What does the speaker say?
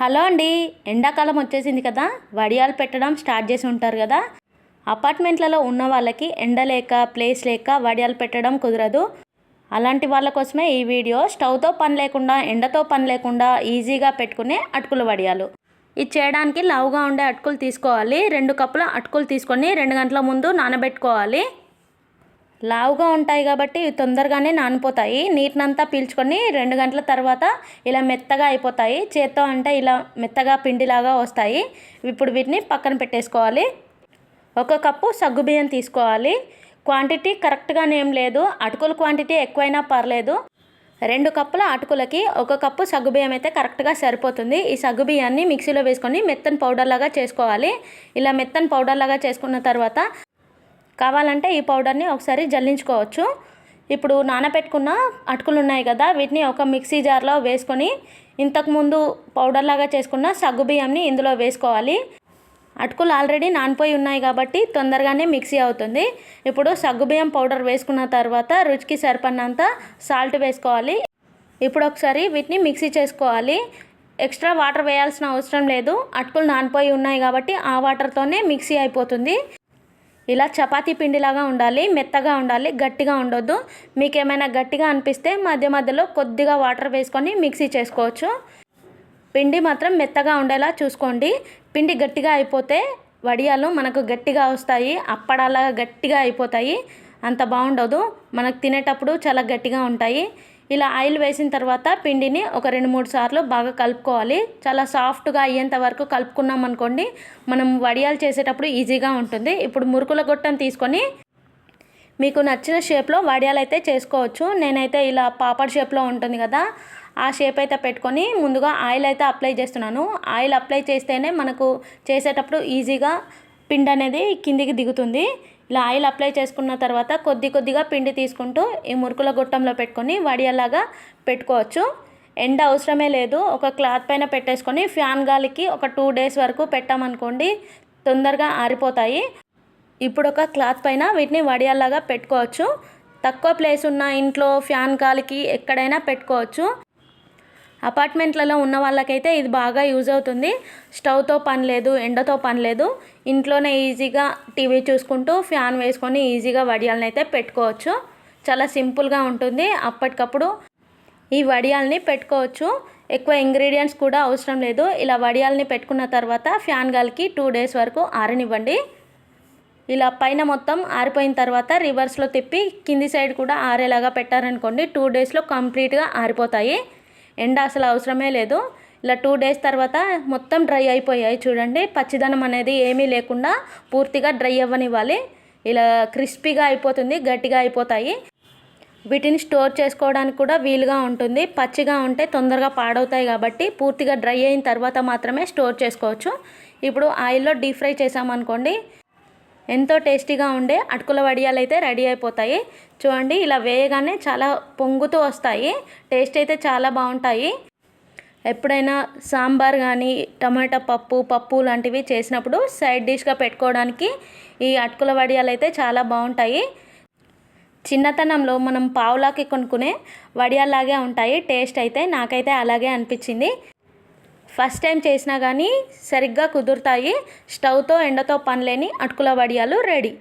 Hello అండి ఎండాకాలం వచ్చేసింది కదా వడియాలు పెట్టడం స్టార్ట్ చేసి ఉంటారు కదా. అపార్ట్మెంట్లలో ఉన్న వాళ్ళకి ఎండ లేక ప్లేస్ లేక వడియాలు పెట్టడం కుదరదు. అలాంటి వాళ్ళ కోసమే ఈ వీడియో స్టవ్తో పని లేకుండా ఎండతో పని లేకుండా ఈజీగా పెట్టుకునే అటుకుల వడియాలు. ఇది చేయడానికి లావుగా ఉండే అటుకులు తీసుకోవాలి రెండు కప్పుల అటుకులు తీసుకొని రెండు గంటల ముందు నానబెట్టుకోవాలి. లావుగా ఉంటాయి కాబట్టి ఇవి తొందరగానే నానిపోతాయి. నీటినంతా పీల్చుకొని రెండు గంటల తర్వాత ఇలా మెత్తగా అయిపోతాయి. చేత్తో అంటే ఇలా మెత్తగా పిండిలాగా వస్తాయి. ఇప్పుడు వీటిని పక్కన పెట్టేసుకోవాలి. ఒక కప్పు సగ్గుబియ్యం తీసుకోవాలి. క్వాంటిటీ కరెక్ట్గానే ఏం లేదు. అటుకుల క్వాంటిటీ ఎక్కువైనా పర్లేదు. రెండు కప్పుల అటుకులకి ఒక కప్పు సగ్గుబియ్యం అయితే కరెక్ట్గా సరిపోతుంది. ఈ సగ్గుబియ్యాన్ని మిక్సీలో వేసుకొని మెత్తని పౌడర్ లాగా చేసుకోవాలి. ఇలా మెత్తని పౌడర్ లాగా చేసుకున్న తర్వాత కావాలంటే ఈ పౌడర్ని ఒకసారి జల్లించుకోవచ్చు. ఇప్పుడు నానబెట్టుకున్న అటుకులు ఉన్నాయి కదా వీటిని ఒక మిక్సీ జార్లో వేసుకొని ఇంతకుముందు పౌడర్ లాగా చేసుకున్న సగ్గుబియ్యంని ఇందులో వేసుకోవాలి. అటుకులు ఆల్రెడీ నానిపోయి ఉన్నాయి కాబట్టి తొందరగానే మిక్సీ అవుతుంది. ఇప్పుడు సగ్గుబియ్యం పౌడర్ వేసుకున్న తర్వాత రుచికి సరిపడినంత సాల్ట్ వేసుకోవాలి. ఇప్పుడు ఒకసారి వీటిని మిక్సీ చేసుకోవాలి. ఎక్స్ట్రా వాటర్ వేయాల్సిన అవసరం లేదు. అటుకులు నానిపోయి ఉన్నాయి కాబట్టి ఆ వాటర్తోనే మిక్సీ అయిపోతుంది. ఇలా చపాతీ పిండిలాగా ఉండాలి మెత్తగా ఉండాలి గట్టిగా ఉండొద్దు. మీకు ఏమైనా గట్టిగా అనిపిస్తే మధ్య మధ్యలో కొద్దిగా వాటర్ వేసుకొని మిక్సీ చేసుకోవచ్చు. పిండి మాత్రం మెత్తగా ఉండేలా చూసుకోండి. పిండి గట్టిగా అయిపోతే వడియాలు మనకు గట్టిగా వస్తాయి అప్పడాలాగా గట్టిగా అయిపోతాయి. అంత బాగుండదు. మనకు తినేటప్పుడు చాలా గట్టిగా ఉంటాయి. ఇలా ఆయిల్ వేసిన తర్వాత పిండిని ఒక రెండు మూడు సార్లు బాగా కలుపుకోవాలి. చాలా సాఫ్ట్గా అయ్యేంత వరకు కలుపుకున్నాం అనుకోండి మనం వడియాలు చేసేటప్పుడు ఈజీగా ఉంటుంది. ఇప్పుడు మురుకుల గొట్టం తీసుకొని మీకు నచ్చిన షేప్లో వడియాలు అయితే చేసుకోవచ్చు. నేనైతే ఇలా పాపడ్ షేప్లో ఉంటుంది కదా ఆ షేప్ అయితే పెట్టుకొని ముందుగా ఆయిల్ అయితే అప్లై చేస్తున్నాను. ఆయిల్ అప్లై చేస్తేనే మనకు చేసేటప్పుడు ఈజీగా పిండి అనేది కిందికి దిగుతుంది. ఇలా ఆయిల్ అప్లై చేసుకున్న తర్వాత కొద్ది కొద్దిగా పిండి తీసుకుంటూ ఈ మురుకుల గొట్టంలో పెట్టుకొని వడియలాగా పెట్టుకోవచ్చు. ఎండ అవసరమే లేదు. ఒక క్లాత్ పైన పెట్టేసుకొని ఫ్యాన్ గాలికి ఒక టూ డేస్ వరకు పెట్టామనుకోండి తొందరగా ఆరిపోతాయి. ఇప్పుడు ఒక క్లాత్ పైన వీటిని వడియాల్లాగా పెట్టుకోవచ్చు. తక్కువ ప్లేస్ ఉన్న ఇంట్లో ఫ్యాన్ గాలికి ఎక్కడైనా పెట్టుకోవచ్చు. అపార్ట్మెంట్లలో ఉన్న వాళ్ళకైతే ఇది బాగా యూజ్ అవుతుంది. స్టవ్తో పని లేదు ఎండతో పని లేదు. ఇంట్లోనే ఈజీగా టీవీ చూసుకుంటూ ఫ్యాన్ వేసుకొని ఈజీగా వడియాలని అయితే పెట్టుకోవచ్చు. చాలా సింపుల్గా ఉంటుంది. అప్పటికప్పుడు ఈ వడియాల్ని పెట్టుకోవచ్చు. ఎక్కువ ఇంగ్రీడియంట్స్ కూడా అవసరం లేదు. ఇలా వడియాల్ని పెట్టుకున్న తర్వాత ఫ్యాన్ గాలికి టూ డేస్ వరకు ఆరనివ్వండి. ఇలా పైన మొత్తం ఆరిపోయిన తర్వాత రివర్స్లో తిప్పి కింది సైడ్ కూడా ఆరేలాగా పెట్టారనుకోండి టూ డేస్లో కంప్లీట్గా ఆరిపోతాయి. ఎండ అసలు అవసరమే లేదు. ఇలా టూ డేస్ తర్వాత మొత్తం డ్రై అయిపోయాయి చూడండి. పచ్చిదనం అనేది ఏమీ లేకుండా పూర్తిగా డ్రై అవ్వనివ్వాలి. ఇలా క్రిస్పీగా అయిపోతుంది గట్టిగా అయిపోతాయి. వీటిని స్టోర్ చేసుకోవడానికి కూడా వీలుగా ఉంటుంది. పచ్చిగా ఉంటే తొందరగా పాడవుతాయి కాబట్టి పూర్తిగా డ్రై అయిన తర్వాత మాత్రమే స్టోర్ చేసుకోవచ్చు. ఇప్పుడు ఆయిల్లో డీప్ ఫ్రై చేసామనుకోండి ఎంతో టేస్టీగా ఉండే అటుకుల వడియాలు అయితే రెడీ అయిపోతాయి. చూడండి ఇలా వేయగానే చాలా పొంగుతూ వస్తాయి. టేస్ట్ అయితే చాలా బాగుంటాయి. ఎప్పుడైనా సాంబార్ కానీ టమాటా పప్పు పప్పు లాంటివి చేసినప్పుడు సైడ్ డిష్గా పెట్టుకోవడానికి ఈ అటుకుల వడియాలు అయితే చాలా బాగుంటాయి. చిన్నతనంలో మనం పావులాకి కొనుక్కునే వడియాల్లాగే ఉంటాయి. టేస్ట్ అయితే నాకైతే అలాగే అనిపించింది. ఫస్ట్ టైం చేసినా కానీ సరిగ్గా కుదురుతాయి. స్టవ్తో ఎండతో పనిలేని అటుకుల వడియాలు రెడీ.